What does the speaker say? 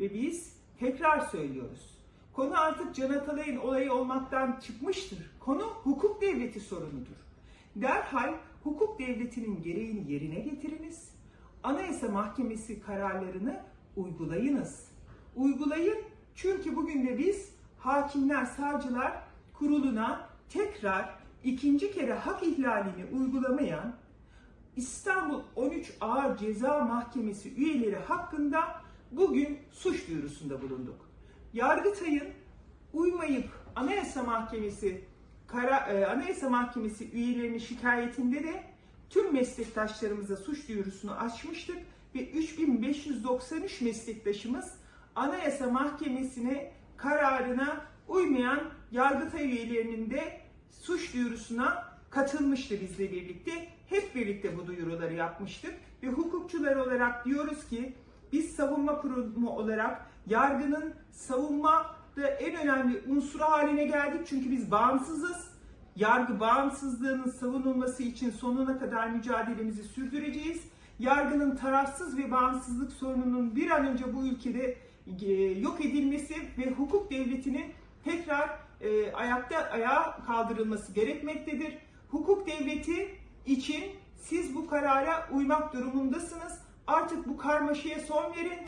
ve biz tekrar söylüyoruz. Konu artık Can Atalay'ın olayı olmaktan çıkmıştır. Konu hukuk devleti sorunudur. Derhal hukuk devletinin gereğini yerine getiriniz. Anayasa Mahkemesi kararlarını uygulayınız. Uygulayın çünkü bugün de biz Hakimler Savcılar Kurulu'na tekrar ikinci kere hak ihlalini uygulamayan İstanbul 13 Ağır Ceza Mahkemesi üyeleri hakkında bugün suç duyurusunda bulunduk. Yargıtay'ın uymayıp Anayasa Mahkemesi kara, e, Anayasa Mahkemesi üyelerinin şikayetinde de tüm meslektaşlarımıza suç duyurusunu açmıştık ve 3593 meslektaşımız Anayasa Mahkemesi'ne kararına uymayan Yargıtay üyelerinin de suç duyurusuna katılmıştı bizle birlikte. Hep birlikte bu duyuruları yapmıştık ve hukukçular olarak diyoruz ki biz savunma kurumu olarak yargının savunmada en önemli unsuru haline geldik çünkü biz bağımsızız. Yargı bağımsızlığının savunulması için sonuna kadar mücadelemizi sürdüreceğiz. Yargının tarafsız ve bağımsızlık sorununun bir an önce bu ülkede e, yok edilmesi ve hukuk devletinin tekrar e, ayakta ayağa kaldırılması gerekmektedir. Hukuk devleti için siz bu karara uymak durumundasınız. Artık bu karmaşaya son verin.